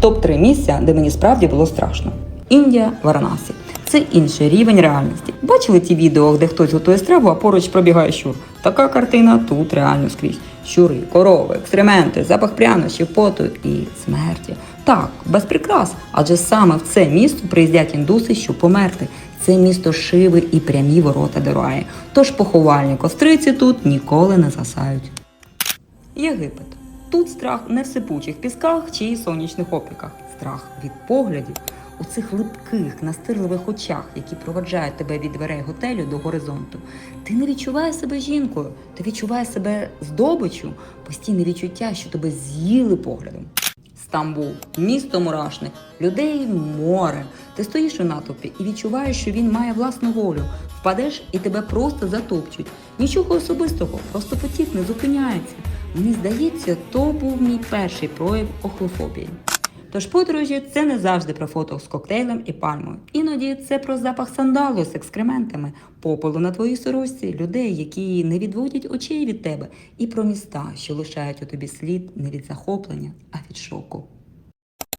Топ-3 місця, де мені справді було страшно. Індія, Варанасі. Це інший рівень реальності. Бачили ті відео, де хтось готує страву, а поруч пробігає щур. Така картина тут реально скрізь. Щури, корови, екстременти, запах прянощів, поту і смерті. Так, без прикрас, адже саме в це місто приїздять індуси, щоб померти. Це місто шиви і прямі ворота до раю. Тож поховальні костриці тут ніколи не засають. Єгипет. Тут страх не в сипучих пісках чи сонячних опіках. Страх від поглядів у цих липких, настирливих очах, які проваджають тебе від дверей готелю до горизонту. Ти не відчуваєш себе жінкою, ти відчуваєш себе здобичю, постійне відчуття, що тебе з'їли поглядом. Стамбул, місто мурашник, людей море. Ти стоїш у натовпі і відчуваєш, що він має власну волю. Впадеш і тебе просто затопчуть. Нічого особистого, просто потік не зупиняється. Мені здається, то був мій перший прояв охлофобії. Тож подорожі це не завжди про фото з коктейлем і пальмою. Іноді це про запах сандалу з екскрементами, попелу на твоїй сорочці, людей, які не відводять очей від тебе, і про міста, що лишають у тобі слід не від захоплення, а від шоку.